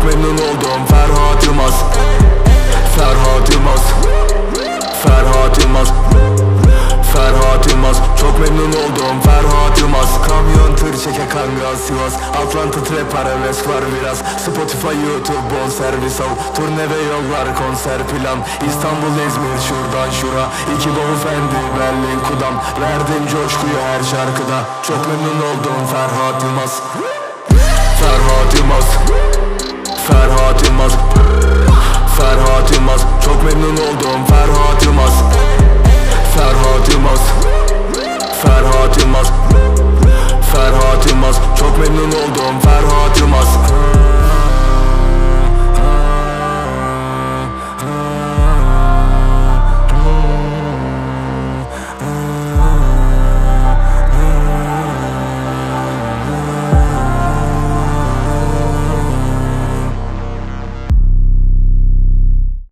Çok memnun oldum. Ferhat Yılmaz. Ferhat Yılmaz. Ferhat Yılmaz. Ferhat Yılmaz. Çok memnun oldum. Ferhat Yılmaz. Kamyon tır çeke kangal Sivas. Atlanta trap arabesk var biraz. Spotify YouTube bon servis al. Turne ve yollar konser plan. İstanbul İzmir şuradan şura. İki bavul fendi Berlin Kudam. Verdim coşkuyu her şarkıda. Çok memnun oldum. Ferhat Yılmaz. Ferhat Yılmaz Çok memnun oldum. Ferhat Yılmaz. Ferhat